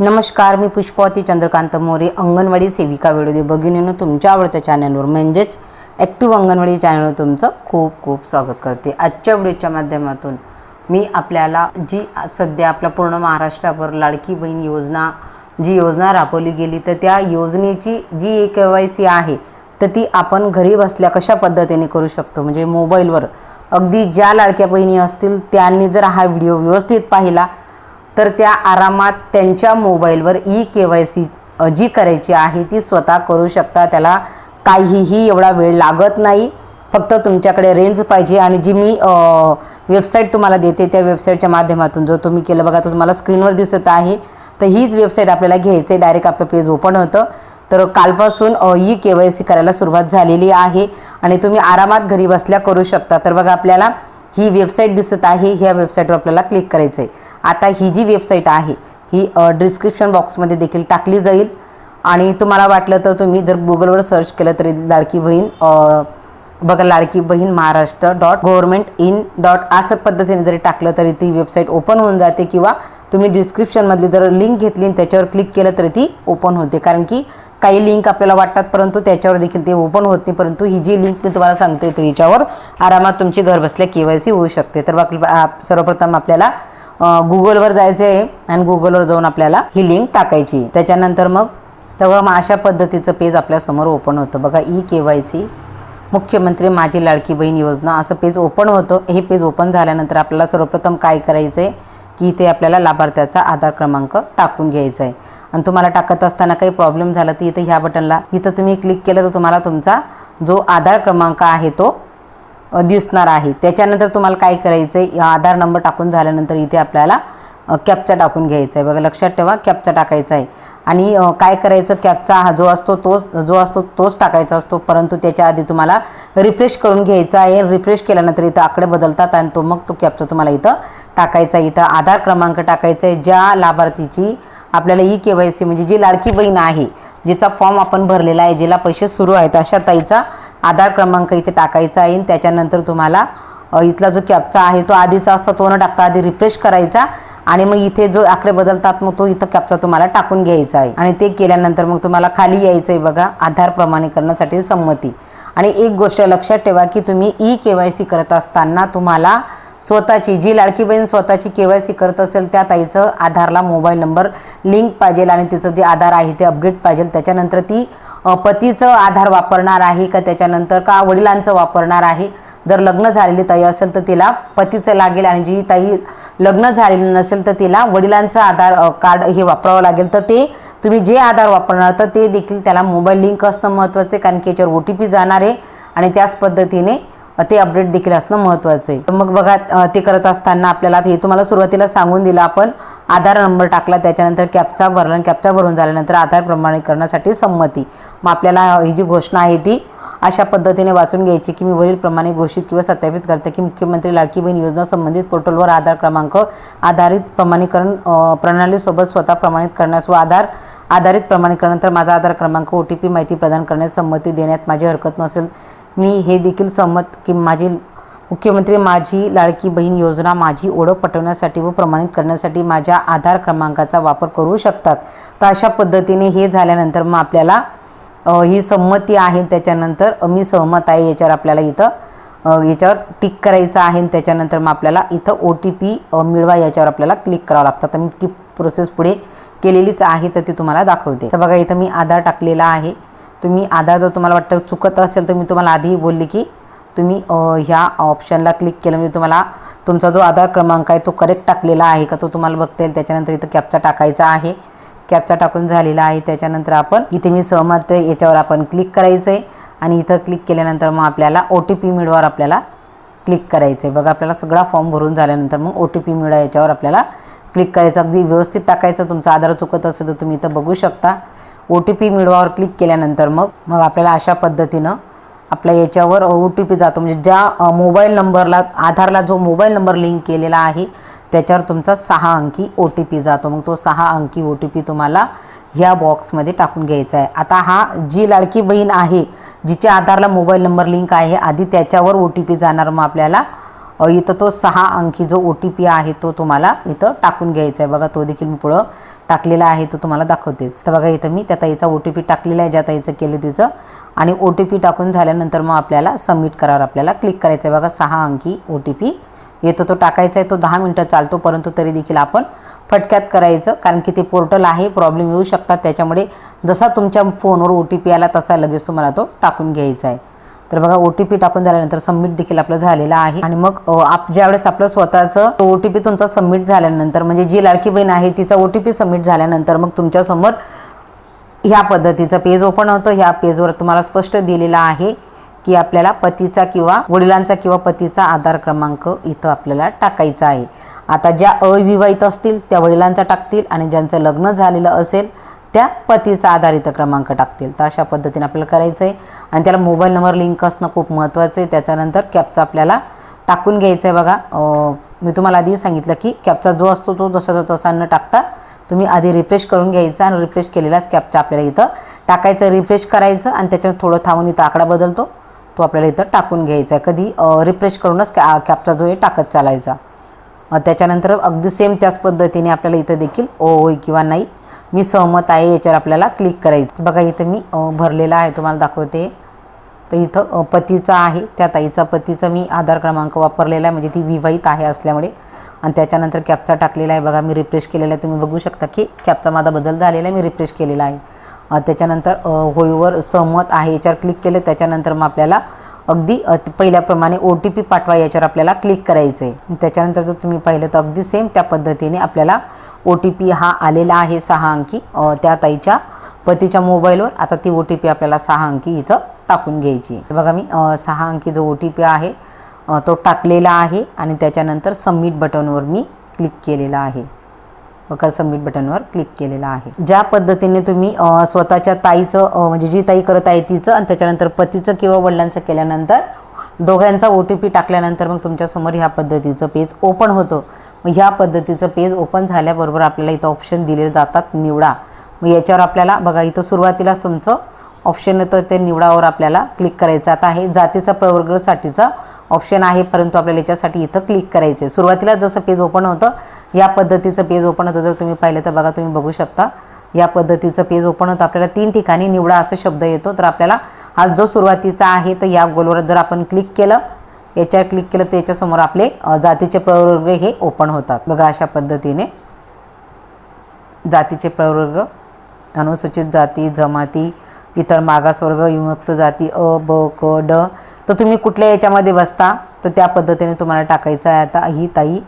नमस्कार मी पुष्पावती चंद्रकांत मोरे अंगणवाडी सेविका वेळोदे भगिनीनं तुमच्या आवडत्या चॅनलवर म्हणजेच ॲक्टिव्ह अंगणवाडी चॅनलवर तुमचं खूप खूप स्वागत करते. आजच्या व्हिडिओच्या माध्यमातून मी आपल्याला जी सध्या आपल्या पूर्ण महाराष्ट्रावर लाडकी बहीण योजना जी योजना राबवली गेली तर त्या योजनेची जी ए के वाय सी आहे तर ती आपण घरी बसल्या कशा पद्धतीने करू शकतो? म्हणजे मोबाईलवर अगदी ज्या लाडक्या बहिणी असतील त्यांनी जर हा व्हिडिओ व्यवस्थित पाहिला तर त्या आरामात त्यांच्या मोबाईलवर ई के वाय सी जी करायची आहे ती स्वतः करू शकता. त्याला काहीही एवढा वेळ लागत नाही. फक्त तुमच्याकडे रेंज पाहिजे आणि जी मी वेबसाईट तुम्हाला देते त्या वेबसाईटच्या माध्यमातून जर तुम्ही केलं बघा तर तुम्हाला स्क्रीनवर दिसत आहे. तर हीच वेबसाईट आपल्याला घ्यायचे डायरेक्ट आपलं पेज ओपन होतं. तर कालपासून ई के वाय सी करायला सुरुवात झालेली आहे. आणि तुम्ही आरामात घरी बसल्या करू शकता. तर बघा आपल्याला ही वेबसाईट दिसत आहे ह्या वेबसाईटवर आपल्याला क्लिक करायचं आहे आता ही जी वेबसाईट आहे ही डिस्क्रिप्शन बॉक्समध्ये देखील टाकली जाईल. आणि तुम्हाला वाटलं तर तुम्ही जर गुगलवर सर्च केलं तरी लाडकी बहीण बघा लाडकी बहीण Maharashtra dot government in dot असं पद्धतीने जरी टाकलं तरी ती वेबसाईट ओपन होऊन जाते किंवा तुम्ही डिस्क्रिप्शनमधली जर लिंक घेतली आणि त्याच्यावर क्लिक केलं तरी ती ओपन होते. कारण की काही लिंक आपल्याला वाटतात परंतु त्याच्यावर देखील ते ओपन होत नाही. परंतु ही जी लिंक मी तुम्हाला सांगते तर हिच्यावर आरामात तुमची घर बसल्या के वाय सी होऊ शकते. तर बाकी सर्वप्रथम आपल्याला गुगलवर जायचं आहे आणि गुगलवर जाऊन आपल्याला ही लिंक टाकायची. आहे. त्याच्यानंतर मग तेव्हा मग अशा पद्धतीचं पेज आपल्यासमोर ओपन होतं. बघा ई के वाय सी मुख्यमंत्री माझी लाडकी बहीण योजना असं पेज ओपन होतं. हे पेज ओपन झाल्यानंतर आपल्याला सर्वप्रथम काय करायचं आहे की इथे आपल्याला लाभार्थ्याचा आधार क्रमांक टाकून घ्यायचा आहे आणि तुम्हाला टाकत असताना काही प्रॉब्लेम झाला तर इथं ह्या बटनला इथं तुम्ही क्लिक केलं तर तुम्हाला तुमचा जो आधार क्रमांक आहे तो दिसणार आहे. त्याच्यानंतर तुम्हाला काय करायचं आहे आधार नंबर टाकून झाल्यानंतर इथे आपल्याला कॅपचा टाकून घ्यायचा आहे बघा लक्षात ठेवा कॅपचा टाकायचा आहे आणि काय करायचं कॅपचा हा जो असतो तोच जो असतो तोच टाकायचा असतो परंतु त्याच्या आधी तुम्हाला रिफ्रेश करून घ्यायचा आहे. रिफ्रेश केल्यानंतर इथं आकडे बदलतात आणि तो मग तो कॅपचा तुम्हाला इथं टाकायचा आहे. इथं आधार क्रमांक टाकायचा आहे ज्या लाभार्थीची आपल्याला ई के वाय सी म्हणजे जी लाडकी बहीण आहे जिचा फॉर्म आपण भरलेला आहे जिला पैसे सुरू आहेत अशा ताईचा आधार क्रमांक इथे टाकायचा आहे. आणि त्याच्यानंतर तुम्हाला इथला जो कॅपचा आहे तो आधीचा असतो तो न टाकता आधी रिफ्रेश करायचा. आणि मग इथे जो आकडे बदलतात मग तो इथं कॅपचा तुम्हाला टाकून घ्यायचा आहे. आणि ते केल्यानंतर मग तुम्हाला खाली यायचं आहे बघा आधार प्रमाणीकरणासाठी संमती. आणि एक गोष्ट लक्षात ठेवा की तुम्ही ई के वाय सी करत असताना तुम्हाला स्वतःची जी लाडकी बहीण स्वतःची के वाय सी करत असेल त्या ताईचं आधारला मोबाईल नंबर लिंक पाहिजे आणि तिचं जे आधार आहे ते अपडेट पाहिजे त्याच्यानंतर ती पतीचं आधार वापरणार आहे का? त्याच्यानंतर का वडिलांचं वापरणार आहे? जर लग्न झालेली ताई असेल तर तिला पतीचं लागेल आणि जी ताई लग्न झालेलं नसेल तर तिला वडिलांचं आधार कार्ड हे वापरावं लागेल. तर ते तुम्ही जे आधार वापरणार तर ते देखील त्याला मोबाईल लिंक असणं महत्त्वाचं आहे कारण की याच्यावर ओ टी पी जाणार आहे आणि त्याच पद्धतीने ते अपडेट देखील असणं महत्त्वाचं आहे. तर मग बघा ते करत असताना आपल्याला हे तुम्हाला सुरुवातीला सांगून दिलं आपण आधार नंबर टाकला त्याच्यानंतर कॅपचा भरला आणि कॅपचा भरून झाल्यानंतर आधार प्रमाणीकरणासाठी संमती. मग आपल्याला ही जी घोषणा आहे ती अशा पद्धतीने वाचून घ्यायची की मी वरीलप्रमाणे घोषित किंवा सत्यापित करते की मुख्यमंत्री लाडकी बहीण योजना संबंधित पोर्टलवर आधार क्रमांक आधारित प्रमाणीकरण प्रणालीसोबत स्वतः प्रमाणित करण्यास व आधार आधारित प्रमाणीकरणानंतर माझा आधार क्रमांक ओ टी पी माहिती प्रदान करण्यास संमती देण्यात माझी हरकत नसेल मी हे देखील संमत की माझी मुख्यमंत्री माझी लाडकी बहीण योजना माझी ओळख पटवण्यासाठी व प्रमाणित करण्यासाठी माझ्या आधार क्रमांकाचा वापर करू शकतात. तर अशा पद्धतीने हे झाल्यानंतर मग आपल्याला ही संमती आहे त्याच्यानंतर मी सहमत आहे याच्यावर आपल्याला इथं याच्यावर टिक करायचं आहे त्याच्यानंतर मग आपल्याला इथं ओ टी पी मिळवा याच्यावर आपल्याला क्लिक करावं लागतं. तर मी ती प्रोसेस पुढे केलेलीच आहे तर ती तुम्हाला दाखवते. तर बघा इथं मी आधार टाकलेला आहे. तुम्ही आधार जर तुम्हाला वाटतं चुकत असेल तर मी तुम्हाला आधीही बोलली की तुम्ही ह्या ऑप्शनला क्लिक केलं. म्हणजे तुम्हाला तुमचा जो आधार क्रमांक आहे तो करेक्ट टाकलेला आहे का तो तुम्हाला बघता येईल. त्याच्यानंतर इथं कॅपचा टाकायचा आहे. कॅपचा टाकून झालेला आहे. त्याच्यानंतर आपण इथे मी सहमत आहे. याच्यावर आपण क्लिक करायचं आहे आणि इथं क्लिक केल्यानंतर मग आपल्याला ओ टी पी मिळवावर आपल्याला क्लिक करायचं आहे बघा आपल्याला सगळा फॉर्म भरून झाल्यानंतर मग ओ टी पी मिळा याच्यावर आपल्याला क्लिक करायचं अगदी व्यवस्थित टाकायचं तुमचा आधार चुकत असेल तर तुम्ही इथं बघू शकता. ओ टी पी मिळवावर क्लिक केल्यानंतर मग मग आपल्याला अशा पद्धतीनं आपल्या याच्यावर ओ टी पी जातो. म्हणजे ज्या मोबाईल नंबरला आधारला जो मोबाईल नंबर लिंक केलेला आहे त्याच्यावर तुमचा सहा अंकी ओ टी पी जातो. मग तो सहा अंकी ओ टी पी तुम्हाला ह्या बॉक्समध्ये टाकून घ्यायचा आहे. आता हा जी लाडकी बहीण आहे जिच्या आधारला मोबाईल नंबर लिंक आहे आधी त्याच्यावर ओ टी पी जाणार. मग आपल्याला इथं तो सहा अंकी जो ओ टी पी आहे तो तुम्हाला इथं टाकून घ्यायचा आहे. बघा तो देखील मी पुढं टाकलेला आहे तो तुम्हाला दाखवतेच. तर बघा इथं मी त्या ताईचा ओ टी पी टाकलेला आहे ज्या ताईचं केलं तिचं. आणि ओ टी पी टाकून झाल्यानंतर मग आपल्याला सबमिट करावर आपल्याला क्लिक करायचं आहे. बघा सहा अंकी ओ टी पी येतो तो टाकायचा आहे तो दहा मिनटं चालतो परंतु तरी देखील आपण फटक्यात करायचं. कारण की ते पोर्टल आहे प्रॉब्लेम येऊ शकतात. त्याच्यामुळे जसा तुमच्या फोनवर ओ टी पी आला तसा लगेच तुम्हाला तो टाकून घ्यायचा आहे. तर बघा ओ टी पी टाकून झाल्यानंतर सबमिट देखील आपलं झालेलं आहे. आणि मग आप ज्यावेळेस आपलं स्वतःचं ओ टी पी तुमचा सबमिट झाल्यानंतर म्हणजे जी लाडकी बहीण आहे तिचा ओ टी पी सबमिट झाल्यानंतर मग तुमच्यासमोर ह्या पद्धतीचं पेज ओपन होतं. ह्या पेजवर तुम्हाला स्पष्ट दिलेलं आहे की आपल्याला पतीचा किंवा वडिलांचा किंवा पतीचा आधार क्रमांक इथं आपल्याला टाकायचा आहे. आता ज्या अविवाहित असतील त्या वडिलांचा टाकतील आणि ज्यांचं लग्न झालेलं असेल त्या पतीचा आधारित क्रमांक टाकतील. तर अशा पद्धतीने आपल्याला करायचं आहे आणि त्याला मोबाईल नंबर लिंक असणं खूप महत्त्वाचं आहे. त्याच्यानंतर कॅपचा आपल्याला टाकून घ्यायचं आहे बघा मी तुम्हाला आधी सांगितलं की कॅपचा जो असतो तो जसाचा तसा न टाकता तुम्ही आधी रिफ्रेश करून घ्यायचा आणि रिफ्रेश केलेलाच कॅपचा आपल्याला इथं टाकायचं. रिफ्रेश करायचं आणि त्याच्यानं थोडं थांबून इथं आकडा बदलतो. तो आपल्याला इथं टाकून घ्यायचा आहे. कधी रिफ्रेश करूनच कॅ कॅपचा जो आहे टाकत चालायचा. त्याच्यानंतर अगदी सेम त्याच पद्धतीने आपल्याला इथं देखील ओ होय किंवा नाही मी सहमत आहे याच्यावर आपल्याला क्लिक करायचं. बघा इथं मी भरलेला आहे तुम्हाला दाखवते. तर इथं पतीचा आहे त्या ताईचा पतीचा मी आधार क्रमांक वापरलेला आहे म्हणजे ती विवाहित आहे असल्यामुळे. आणि त्याच्यानंतर कॅपचा टाकलेला आहे बघा मी रिफ्रेश केलेला आहे. तुम्ही बघू शकता की कॅपचा माझा बदल झालेला आहे मी रिफ्रेश केलेला आहे. त्याच्यानंतर होईवर सहमत आहे याच्यावर क्लिक केलं त्याच्यानंतर मग आपल्याला अगदी पहिल्याप्रमाणे ओ टी पी पाठवा याच्यावर आपल्याला क्लिक करायचं आहे त्याच्यानंतर जर तुम्ही पाहिलं तर अगदी सेम त्या पद्धतीने आपल्याला ओ टी पी हा आलेला आहे सहा अंकी. त्या ताईच्या पतीच्या मोबाईलवर. आता ती ओ टी पी आपल्याला सहा अंकी इथं टाकून घ्यायची. आहे. बघा मी सहा अंकी जो ओ टी पी आहे तो टाकलेला आहे आणि त्याच्यानंतर सबमिट बटनवर मी क्लिक केलेला आहे. बघा सबमिट बटनवर क्लिक केलेला आहे. ज्या पद्धतीने तुम्ही स्वतःच्या ताईचं म्हणजे जी ताई करत आहे तिचं आणि त्याच्यानंतर पतीचं किंवा वडिलांचं केल्यानंतर दोघांचा ओ टी पी टाकल्यानंतर मग तुमच्यासमोर ह्या पद्धतीचं पेज ओपन होतं. मग ह्या पद्धतीचं पेज ओपन झाल्याबरोबर आपल्याला इथं ऑप्शन दिले जातात निवडा. मग याच्यावर आपल्याला बघा इथं सुरुवातीलाच तुमचं ऑप्शन येतं ते निवडावर आपल्याला क्लिक करायचं. आता आहे जातीचा प्रवर्गासाठीचा ऑप्शन आहे परंतु आपल्याला याच्यासाठी इथं क्लिक करायचं आहे सुरुवातीला जसं पेज ओपन होतं या पद्धतीचं पेज ओपन होतं जर तुम्ही पाहिलं तर बघा तुम्ही बघू शकता. या पद्धतीचं पेज ओपन होतं. आपल्याला तीन ठिकाणी निवडा असा शब्द येतो. तर आपल्याला हा जो सुरुवातीचा आहे तर या गोलवर जर आपण क्लिक केलं याच्यावर क्लिक केलं तर याच्यासमोर आपले जातीचे प्रवर्ग हे ओपन होतात. बघा अशा पद्धतीने. जातीचे प्रवर्ग अनुसूचित जाती जमाती इतर मागासवर्ग विमुक्त जाती अ ब क ड. तर तुम्ही कुठल्या याच्यामध्ये बसता? तर त्या पद्धतीने तुम्हाला टाकायचं आहे आता. ही ताई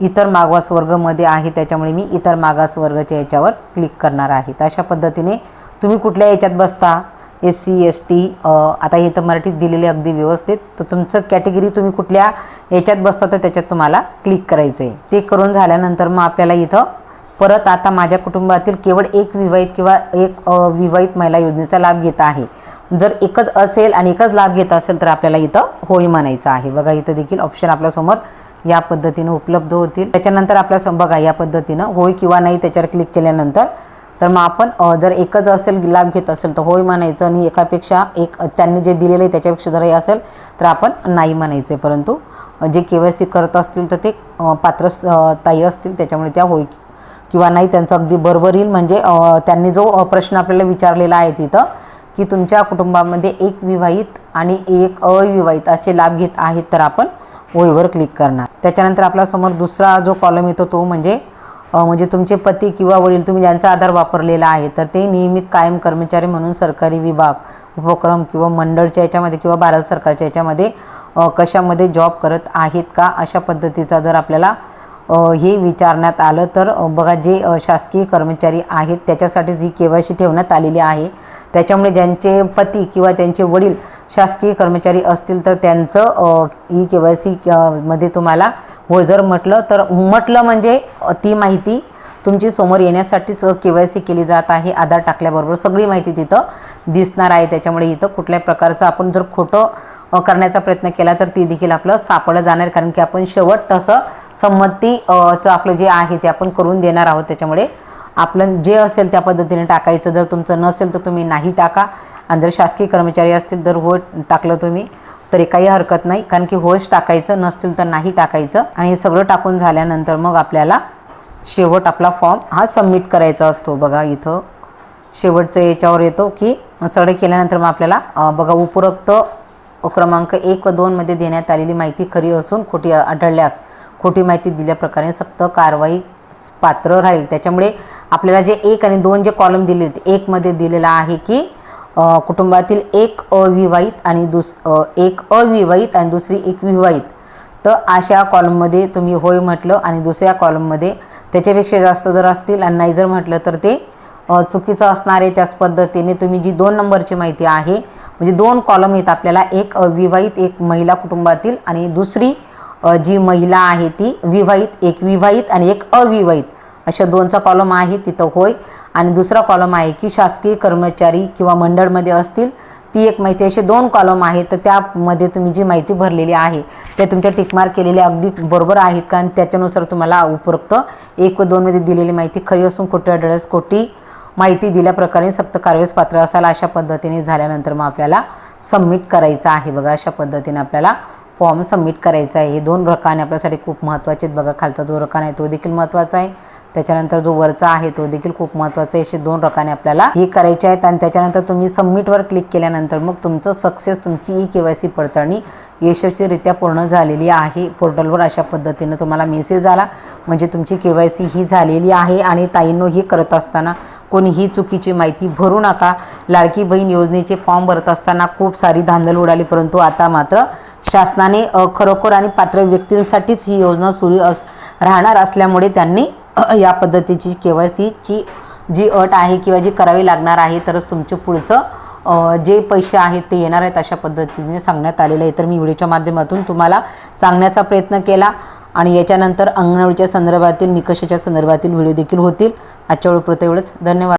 इतर मागास वर्गमध्ये आहे त्याच्यामुळे मी इतर मागास वर्गाच्या याच्यावर क्लिक करणार आहे. तर अशा पद्धतीने तुम्ही कुठल्या याच्यात बसता? एस सी एस टी आता हे तर मराठीत दिलेले अगदी व्यवस्थित. तर तुमचं कॅटेगरी तुम्ही कुठल्या याच्यात बसता तर त्याच्यात तुम्हाला क्लिक करायचं आहे ते करून झाल्यानंतर मग आपल्याला इथं परत आता माझ्या कुटुंबातील केवळ एक विवाहित किंवा एक विवाहित महिला योजनेचा लाभ घेत आहे. जर एकच असेल आणि एकच लाभ घेत असेल तर आपल्याला इथं होय म्हणायचं आहे. बघा इथं देखील ऑप्शन आपल्यासमोर या पद्धतीनं उपलब्ध होतील. त्याच्यानंतर आपल्या सम बघा या पद्धतीनं. होय किंवा नाही त्याच्यावर क्लिक केल्यानंतर तर मग आपण जर एकच असेल लाभ घेत असेल तर होय म्हणायचं आणि एकापेक्षा एक त्यांनी जे दिलेलं आहे त्याच्यापेक्षा जर हे असेल तर आपण नाही म्हणायचं परंतु जे के वाय सी करत असतील तर ते पात्र ताई असतील त्याच्यामुळे त्या होय किंवा नाही त्यांचं अगदी बरोबर येईल. म्हणजे त्यांनी जो प्रश्न आपल्याला विचारलेला आहे तिथं की तुमच्या कुटुंबामध्ये एक विवाहित आणि एक अविवाहित असे लाभ घेत आहेत तर आपण होयवर क्लिक करणार. त्याच्यानंतर आपल्यासमोर दुसरा जो कॉलम येतो तो म्हणजे म्हणजे तुमचे पती किंवा वडील तुम्ही ज्यांचा आधार वापरलेला आहे तर ते नियमित कायम कर्मचारी म्हणून सरकारी विभाग उपक्रम किंवा मंडळच्या याच्यामध्ये किंवा भारत सरकारच्या याच्यामध्ये कशामध्ये जॉब करत आहेत का अशा पद्धतीचा जर आपल्याला हे विचारण्यात आलं तर बघा जे शासकीय कर्मचारी आहेत त्याच्यासाठीच ही के वाय सी ठेवण्यात आलेली आहे त्याच्यामुळे ज्यांचे पती किंवा त्यांचे वडील शासकीय कर्मचारी असतील तर त्यांचं ई ही के वाय सी मध्ये तुम्हाला हो जर म्हटलं तर म्हटलं म्हणजे ती माहिती तुमची समोर येण्यासाठीच के वाय सी केली जात आहे आधार टाकल्याबरोबर सगळी माहिती तिथं दिसणार आहे. त्याच्यामुळे इथं कुठल्याही प्रकारचं आपण जर खोटं करण्याचा प्रयत्न केला तर ती देखील आपलं सापडलं जाणार कारण की आपण शेवट तसं संमती चं आपलं जे आहे ते आपण करून देणार आहोत. त्याच्यामुळे आपलं जे असेल त्या पद्धतीने टाकायचं. जर तुमचं नसेल तर तुम्ही नाही टाका. आणि जर शासकीय कर्मचारी असतील तर हो टाकलं तुम्ही. तरी काही हरकत नाही. कारण की होच टाकायचं नसतील तर नाही टाकायचं. आणि हे सगळं टाकून झाल्यानंतर मग आपल्याला शेवट आपला फॉर्म हा सबमिट करायचा असतो. बघा इथं शेवटचं याच्यावर येतो की सगळं केल्यानंतर मग आपल्याला बघा उपरोक्त क्रमांक एक व दोनमध्ये देण्यात आलेली माहिती खरी असून खोटी आढळल्यास खोटी माहिती दिल्याप्रकारे सक्त कारवाई पात्र राहील. त्याच्यामुळे आपल्याला जे एक आणि दोन जे कॉलम दिले एकमध्ये दिलेला आहे की कुटुंबातील एक अविवाहित आणि दुस एक अविवाहित आणि दुसरी एक विवाहित. तर अशा कॉलममध्ये तुम्ही होय म्हटलं आणि दुसऱ्या कॉलममध्ये त्याच्यापेक्षा जास्त जर असतील आणि नाही जर म्हटलं तर ते चुकीचं असणार आहे त्याच पद्धतीने तुम्ही जी दोन नंबरची माहिती आहे म्हणजे दोन कॉलम आहेत आपल्याला एक अविवाहित एक महिला कुटुंबातील आणि दुसरी जी महिला आहे ती विवाहित एक विवाहित आणि एक अविवाहित. अशा दोनचा कॉलम आहे तिथं होय. आणि दुसरा कॉलम आहे की शासकीय कर्मचारी किंवा मंडळमध्ये असतील ती एक माहिती. असे दोन कॉलम आहेत तर त्यामध्ये तुम्ही जी माहिती भरलेली आहे त्या तुमच्या टिकमार्क केलेल्या अगदी बरोबर आहेत कारण त्याच्यानुसार तुम्हाला उपरोक्त एक व दोनमध्ये दिलेली माहिती खरी असून खोटी आढळल्यास खोटी माहिती दिल्याप्रकारे सक्त कारवाईस पात्र असाल अशा पद्धतीने झाल्यानंतर मग आपल्याला सबमिट करायचं आहे बघा. अशा पद्धतीने आपल्याला फॉर्म सबमिट करायचा आहे. हे दोन रकाने आपल्यासाठी खूप महत्त्वाचे आहेत. बघा खालचा जो रकान आहे तो देखील महत्त्वाचा आहे. त्याच्यानंतर जो वरचा आहे तो देखील खूप महत्त्वाचा आहे. असे दोन रकाने आपल्याला हे करायचे आहेत. आणि त्याच्यानंतर तुम्ही सबमिटवर क्लिक केल्यानंतर मग तुमचं सक्सेस तुमची ई के वाय सी पडताळणी यशस्वीरित्या पूर्ण झालेली आहे. पोर्टलवर अशा पद्धतीनं तुम्हाला मेसेज आला. म्हणजे तुमची के वाय सी ही झालेली आहे आणि ताईंनो ही करत असताना कोणीही चुकीची माहिती भरू नका. लाडकी बहीण योजनेचे फॉर्म भरत असताना खूप सारी धांदल उडाली परंतु आता मात्र शासनाने खरोखर आणि पात्र व्यक्तींसाठीच ही योजना सुरू अस राहणार असल्यामुळे त्यांनी या पद्धतीची के वाय सीची जी अट आहे किंवा जी करावी लागणार आहे तरच तुमचं पुढचं जे पैसे आहेत ते येणार आहेत अशा पद्धतीने सांगण्यात आलेलं आहे. तर मी व्हिडिओच्या माध्यमातून तुम्हाला सांगण्याचा प्रयत्न केला आणि याच्यानंतर अंगणवाडीच्या संदर्भातील निकषाच्या संदर्भातील व्हिडिओ देखील होतील. आजच्या वेळेपुरतं एवढंच. धन्यवाद.